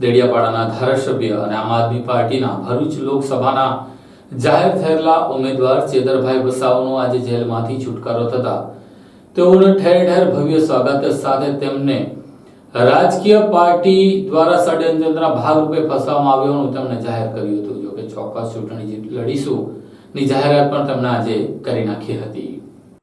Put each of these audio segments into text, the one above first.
દેડિયાપાડાના ધારાસભ્ય અને આમ આદમી પાર્ટીના ભરૂચ લોકસભાના જાહેર થયેલા ઉમેદવાર ચેતરભાઈ વસાવાનો આજે જેલમાંથી છુટકારો થતા. તેઓનું ઠેર ઠેર ભવ્ય સ્વાગત સાથે તેમને રાજકીય પાર્ટી દ્વારા ષડયંત્રના ભાગરૂપે ફસાવવામાં આવ્યો હોવાનું તેમણે જાહેર કર્યું હતું. જોકે ચોક્કસ ચૂંટણી લડીશું. ની જાહેરાત પણ તેમણે આજે કરી નાખી હતી.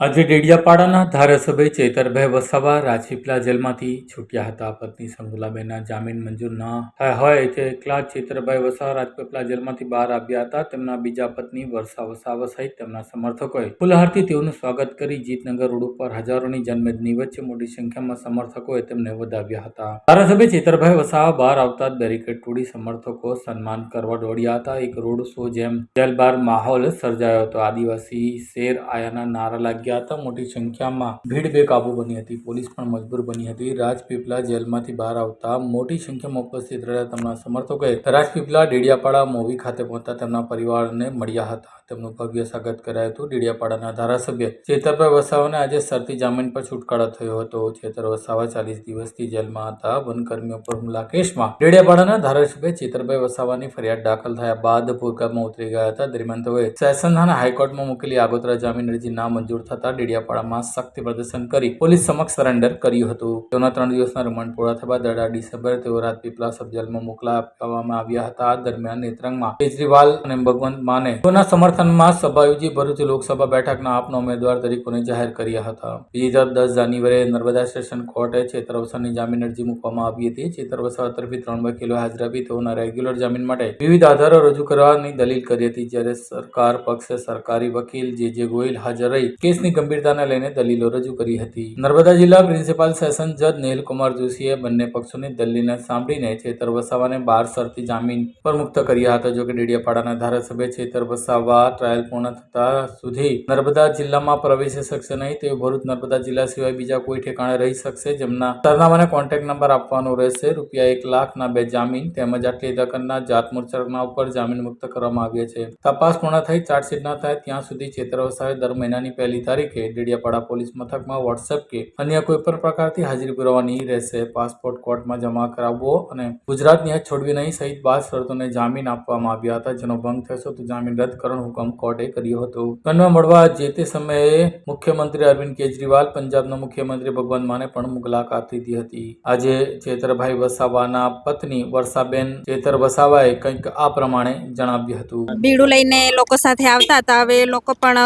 આજે ડેડિયાપાડાના ધારાસભ્ય ચેતરભાઈ વસાવા રાજપીપલા જેલમાંથી છૂટ્યા હતા. પત્ની સંગુલાબેનના જામીન મંજૂર ન થયા હોય તે એકલા ચેતરભાઈ વસાવા રાજપીપલા જેલમાંથી બહાર આવ્યા હતા. તેમના બીજા પત્ની વર્ષા વસાવા સહિત તેમના સમર્થકોએ ફુલહારથી તેઓનું સ્વાગત કરી જીતનગર રોડ ઉપર હજારોની જનમેદની વચ્ચે મોટી સંખ્યામાં સમર્થકોએ તેમને વધાવ્યા હતા. ધારાસભ્ય ચેતરભાઈ વસાવા બહાર આવતા જ બેરિકેડ તોડી સમર્થકો સન્માન કરવા દોડ્યા હતા. એક રોડ શો જેમ જેલ બહાર માહોલ સર્જાયો હતો. આદિવાસી શેર આયાના નારા લાગ્યા હતા મોટી સંખ્યામાં ભીડ બેકાબુ બની હતી. પોલીસ પણ મજબૂર બની હતી. રાજપીપળા જેલમાંથી બહાર આવતા મોટી સંખ્યામાં ઉપસ્થિત રહેલા તેમના સમર્થકોએ રાજપીપલા ડેડિયાપાડા મોવી ખાતે પહોંચતા તેમના પરિવારને મળ્યા હતા. તેમનું ભવ્ય સ્વાગત કરાયું હતું ડેડિયાપાડાના ધારાસભ્ય ચેતરભાઈ વસાવાને આજે શરતી જામીન પર છુટકારો થયો હતો. ચેતર વસાવા ચાલીસ દિવસથી જેલમાં હતા. વનકર્મીઓ પર હુમલા કેસમાં ડેડિયાપાડાના ધારાસભ્ય ચેતરભાઈ વસાવાની ફરિયાદ દાખલ થયા બાદ ભૂગર્ભમાં ઉતરી ગયા હતા. દરમિયાન તેઓએ સેશનના હાઈકોર્ટમાં મૂકેલી આગોતરા જામીન અરજી ના મંજૂર થતા ડેડિયાપાડામાં શક્તિ પ્રદર્શન કરી પોલીસ સમક્ષ સરેન્ડર કર્યું હતું. તેઓના ત્રણ દિવસના રિમાન્ડ પૂરા થયા બાદ અઢાર ડિસેમ્બરે તેઓ રાજપીપલા સબ જેલમાં મોકલાવવામાં આવ્યા હતા. દરમિયાન નેત્રંગમાં કેજરીવાલ અને ભગવંત માને તેઓના સમર્થનમાં સભા યોજી ભરૂચ લોકસભા બેઠકના આપના ઉમેદવાર તરીકે જાહેર કર્યા હતા. બીજી તરફ દસ જાન્યુઆરીએ નર્મદા સ્ટેશન કોર્ટે ચેતર જામીન અરજી મૂકવામાં આવી હતી. ચેતર વસાવા તરફી ત્રણ વકીલો હાજર આપી તેઓના રેગ્યુલર જામીન માટે વિવિધ આધારો રજૂ કરવાની દલીલ કરી હતી. જ્યારે સરકાર પક્ષે સરકારી વકીલ જે જે ગોયલ હાજર રહી કેસની ગંભીરતાને લઈને દલીલો રજૂ કરી હતી. નર્મદા જિલ્લા પ્રિન્સિપાલ સેશન જજ નીલકુમાર જોશીએ બંને પક્ષોની દલીલને સાંભળીને છેતર વસાવાને બાર સરતી જામીન પર મુક્ત કર્યા હતા. જોકે ડેડિયાપાડાના ધારાસભ્ય છેતર વસાવા ટ્રાયલ પૂર્ણ થતા સુધી નર્મદા જિલ્લામાં પ્રવેશી શકશે નહીં. તેઓ ભરૂચ, નર્મદા જિલ્લા સિવાય બીજા કોઈ ઠેકાણે રહી શકશે. જેમના સરનામાને કોન્ટેક્ટ નંબર આપવાનો રહેશે. રૂપિયા એક લાખના બે જામીન તેમજ આટલી રકમના જાત મૂર્છકના ઉપર જામીન મુક્ત કરવામાં આવ્યા છે. તપાસ પૂર્ણ થઈ ચાર્જશીટ ન થાય, ત્યાં સુધી ચેતર દર મહિનાની પહેલી તારીખે ડેડિયાપાડા પોલીસ મથકમાં વોટ્સએપ કે અન્ય કોઈ પણ પ્રકારથી હાજરી પુરવાની રહેશે. પાસપોર્ટ કોર્ટમાં જમા કરાવવો અને ગુજરાતની હદ છોડવી નહીં સહિત બાર શરતોને જામીન આપવામાં આવ્યા હતા. જેનો ભંગ થશે તો જામીન રદ કરવાનો હુકમ કોર્ટે કર્યો હતો. કન્વા મળવા જે તે સમયે મુખ્યમંત્રી અરવિંદ કેજરીવાલ પંજાબના મુખ્યમંત્રી ભગવંત માને પણ મુલાકાત લીધી હતી. આજે ચેતરભાઈ વસાવાના પત્ની વર્ષાબેન ચેતર વસાવાએ કંઈક આ પ્રમાણે જણાવ્યું હતું. બીડું લઈને લોકો સાથે આવતા હતા. હવે લોકો પણ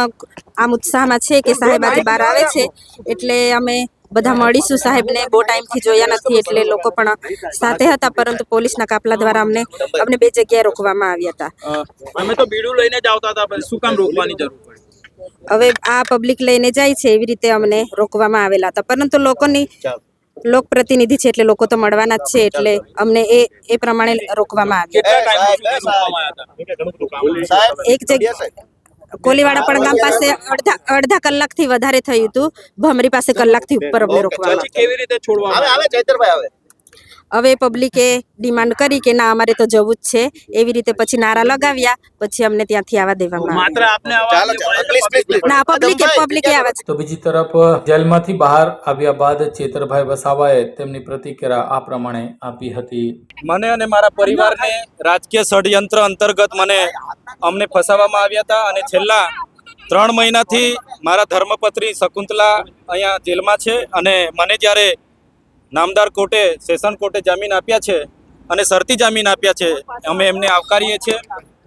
આમ ઉત્સાહમાં છે કે સાહેબ આજે બહાર આવે છે. એટલે અમે બધા મળીશું સાહેબને. બહુ ટાઈમથી જોયા નથી એટલે લોકો પણ સાથે હતા પરંતુ પોલીસના કાફલા દ્વારા અમને અમને બે જગ્યાએ રોકવામાં આવ્યા હતા. અમે તો બીડું લઈને જ આવતા હતા શું કામ રોકવાની જરૂર પડી? હવે આ પબ્લિક લઈને જાય છે એવી રીતે અમને રોકવામાં આવેલા હતા. પરંતુ લોકોની લોક પ્રતિનિધિ છે એટલે લોકો તો મળવાના જ છે એટલે અમને એ એ પ્રમાણે રોકવામાં આવ્યા. એક જગ્યા કોલીવાડા પણ ગામ પાસે અડધા અડધા કલાકથી વધારે થયું હતું. ભમરી પાસે કલાકથી ઉપર અમને રોકવામાં કેવી રીતે છોડવામાં આવે આવે આવે. હવે પબ્લિકે ડિમાન્ડ કરી કે ના અમારે તો જવું જ છે. એવી રીતે પછી નારા લગાવ્યા પછી અમને ત્યાંથી આવવા દેવામાં ના પબ્લિકે પબ્લિકે આવે છે. તો બીજી તરફ જેલમાંથી બહાર આવ્યા બાદ ચેતરભાઈ વસાવાએ તેમની પ્રતિક્રિયા આ પ્રમાણે આપી હતી. મને અને મારા પરિવારને રાજકીય ષડયંત્ર અંતર્ગત મને અમને ફસાવવામાં આવ્યા હતા અને છેલ્લા ત્રણ મહિનાથી મારા ધર્મપત્ની શકુંતલા અહીંયા જેલમાં છે અને મને જ્યારે નામદાર કોર્ટે, સેશન કોર્ટે જામીન આપ્યા છે અને શરતી જામીન આપ્યા છે, અમે એમને આવકારીએ છીએ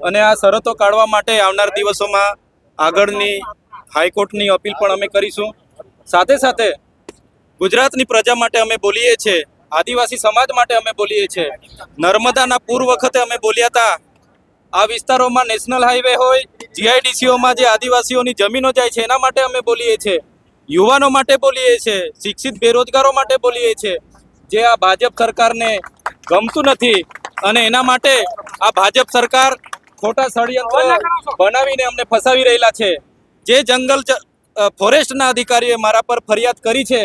અને આ શરતો કાઢવા માટે આવનાર દિવસોમાં આગળની હાઈકોર્ટની અપીલ પણ અમે કરીશું. સાથે સાથે ગુજરાતની પ્રજા માટે અમે બોલીએ છીએ, આદિવાસી સમાજ માટે અમે બોલીએ છીએ. નર્મદાના પૂર વખતે અમે બોલ્યા હતા આ વિસ્તારોમાં નેશનલ હાઈવે હોય જીઆઈડીસીઓમાં જે આદિવાસીઓની જમીનો જાય છે એના માટે અમે બોલીએ છીએ યુવાનો માટે બોલીએ છીએ શિક્ષિત બેરોજગારો માટે બોલીએ છીએ જે આ ભાજપ સરકારને ગમતું નથી અને એના માટે આ ભાજપ સરકાર ખોટા ષડયંત્ર બનાવીને અમને ફસાવી રહેલા છે. જે જંગલ ફોરેસ્ટના અધિકારીએ મારા પર ફરિયાદ કરી છે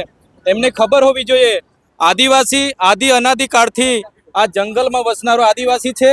એમને ખબર હોવી જોઈએ. આદિવાસી આદિ અનાદિ કાળથી આ જંગલમાં વસનારો આદિવાસી છે.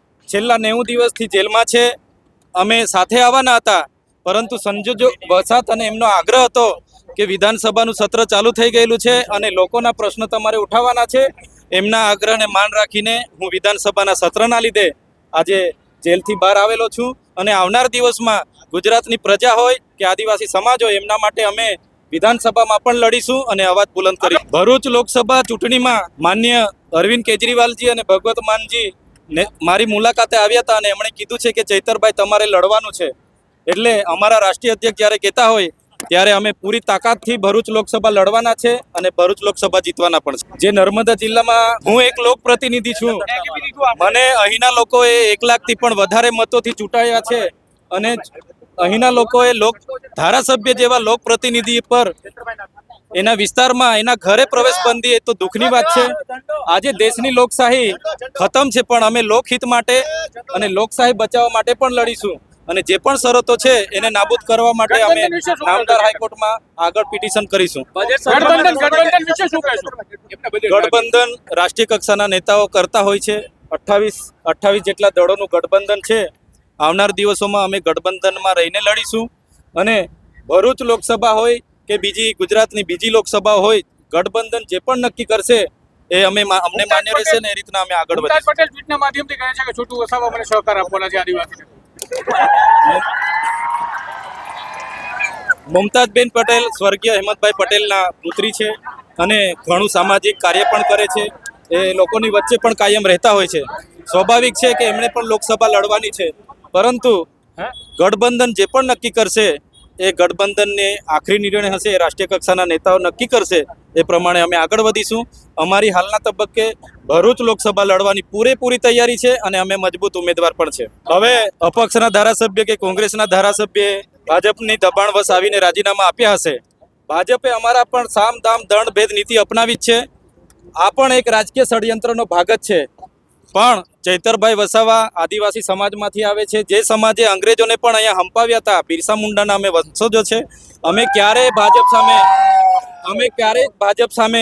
છેલ્લા નેવું દિવસથી જેલમાં છે. અમે સાથે આવવાના હતા, પરંતુ સંજોજો વસાત અને એમનો આગ્રહ હતો કે વિધાનસભાનું સત્ર ચાલુ થઈ ગયેલું છે અને લોકોના પ્રશ્નો તમારે ઉઠાવવાના છે. એમના આગ્રહને માન રાખીને હું વિધાનસભાના સત્રના લીધે આજે જેલથી બહાર આવેલો છું અને આવનાર દિવસમાં ગુજરાતની પ્રજા હોય કે આદિવાસી સમાજ હોય એમના માટે અમે વિધાનસભામાં પણ લડીશું અને અવાજ બુલંદ કરી ભરૂચ લોકસભા ચૂંટણીમાં માન્ય અરવિંદ કેજરીવાલજી અને ભગવત માનજી ને મારી મુલાકાતે આવ્યા હતા અને એમણે કીધું છે કે ચૈતરભાઈ તમારે લડવાનું છે. એટલે અમારા રાષ્ટ્રીય અધ્યક્ષ જ્યારે કહેતા હોય, ત્યારે અમે પૂરી તાકાતથી ભરૂચ લોકસભા લડવાના છે અને ભરૂચ લોકસભા જીતવાના પણ છે. જે નર્મદા જિલ્લામાં હું એક લોકપ્રતિનિધિ છું. મને અહીંના લોકોએ એક લાખથી પણ વધારે મતોથી ચૂંટાયા છે અને અહીંના લોકોએ લોક ધારાસભ્ય જેવા લોકપ્રતિનિધિ પર એના વિસ્તારમાં એના ઘરે પ્રવેશ બંધી એ તો દુઃખની વાત છે. આજે દેશની લોકશાહી ખતમ છે પણ અમે લોકહિત માટે અને લોકશાહી બચાવવા માટે પણ લડીશું. અને જે પણ શરતો છે એને નાબૂદ કરવા માટે અમે નામદાર હાઈકોર્ટમાં આગળ પિટિશન કરીશું. ગઠબંધન ગઠબંધન વિશે શું કહેશો? ગઠબંધન રાષ્ટ્રીય કક્ષાના નેતાઓ કરતા હોય છે. અઠ્ઠાવીસ અઠ્ઠાવીસ જેટલા દળોનું ગઠબંધન છે. આવનાર દિવસોમાં અમે ગઠબંધનમાં રહીને લડીશું અને ભરૂચ લોકસભા હોય કે બીજી ગુજરાતની બીજી લોકસભા હોય ગઠબંધન જે પણ નક્કી કરશે એ અમે અમને માન્ય રહેશે ને એ રીતના અમે આગળ વધીશું. પટેલ ટ્વીટના માધ્યમથી કહે છે કે છોટુ વસાવા મને સહકાર આપવાના છે આદિવાસી મુમતાજબેન પટેલ સ્વર્ગીય હેમંતભાઈ પટેલના પુત્રી છે અને ઘણું સામાજિક કાર્ય પણ કરે છે. એ લોકોની વચ્ચે પણ કાયમ રહેતા હોય છે. સ્વાભાવિક છે કે એમણે પણ લોકસભા લડવાની છે. પરંતુ ગઠબંધન જે પણ નક્કી કરશે એ ગઠબંધનને આખરી નિર્ણય હશે એ રાષ્ટ્રીય કક્ષાના નેતાઓ નક્કી કરશે એ પ્રમાણે અમે આગળ વધીશું. અમારી હાલના તબક્કે ભરૂચ લોકસભા લડવાની પૂરેપૂરી તૈયારી છે અને અમે મજબૂત ઉમેદવાર પણ છે. હવે અપક્ષના ધારાસભ્ય કે કોંગ્રેસના ધારાસભ્ય ભાજપની દબાણવશ આવીને રાજીનામા આપ્યા હશે. ભાજપે અમારા પણ સામ દામ દંડ ભેદ નીતિ અપનાવી જ છે. આ પણ એક રાજકીય ષડયંત્રનો ભાગ જ છે. પણ ચૈતરભાઈ વસાવા આદિવાસી સમાજમાંથી આવે છે. જે સમાજે અંગ્રેજોને પણ અહીંયા હંપાવ્યા હતા. બિરસા મુંડાના અમે વંશજો છે. અમે ક્યારેય ભાજપ સામે, અમે ક્યારેય ભાજપ સામે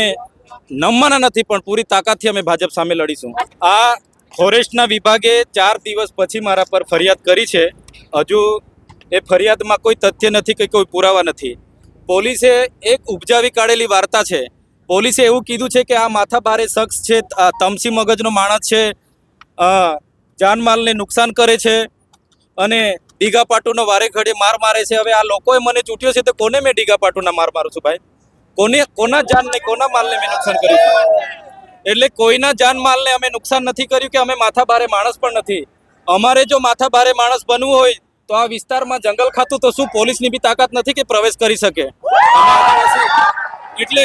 નમવાના નથી, પણ પૂરી તાકાતથી અમે ભાજપ સામે લડીશું. આ ફોરેસ્ટના વિભાગે ચાર દિવસ પછી મારા પર ફરિયાદ કરી છે. હજુ એ ફરિયાદમાં કોઈ તથ્ય નથી કે કોઈ પુરાવા નથી. પોલીસે એક ઉપજાવી કાઢેલી વાર્તા છે. પોલીસે એવું કીધું છે કે આ માથાભારે શખ્સ છે તમસી મગજનો માણસ છે જાનમાલને નુકસાન કરે છે અને ડીગા પાટુનો વારે ઘડે માર મારે છે. હવે આ લોકોએ મને ચૂંટ્યો છે તો કોને મેં ડીગા પાટુના માર મારું છું ભાઈ? કોને, કોના જાનને, કોના માલને મેં નુકસાન કર્યું એટલે કોઈના જાન માલને અમે નુકસાન નથી કર્યું કે અમે માથા ભારે માણસ પણ નથી. અમારે જો માથા ભારે માણસ બનવું હોય તો આ વિસ્તારમાં જંગલ ખાતું તો શું પોલીસની બી તાકાત નથી કે પ્રવેશ કરી શકે? એટલે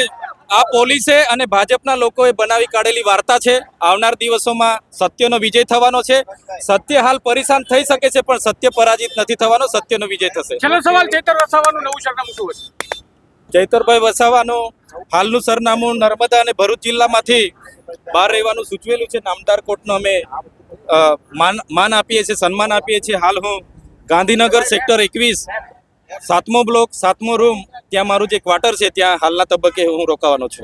આ પોલીસે અને ભાજપના લોકોએ બનાવી કાઢેલી વાર્તા છે. આવનાર દિવસોમાં સત્યનો વિજય થવાનો છે. સત્ય હાલ પરેશાન થઈ શકે છે પણ સત્ય પરાજિત નથી થવાનો સત્યનો વિજય થશે. છેલ્લો સવાલ ચેતર વસાવાનું નવું સરનામું શું હશે? ચૈતરભાઈ વસાવાનું હાલનું સરનામું નર્મદા અને ભરૂચ જિલ્લામાંથી બહાર રહેવાનું સૂચવેલું છે. નામદાર કોર્ટનો અમે માન માન આપીએ છીએ સન્માન આપીએ છીએ. હાલ હું ગાંધીનગર સેક્ટર એકવીસ સાતમો બ્લોક સાતમો રૂમ ત્યાં મારું જે ક્વાર્ટર છે, ત્યાં હાલના તબક્કે હું રોકાવાનો છું.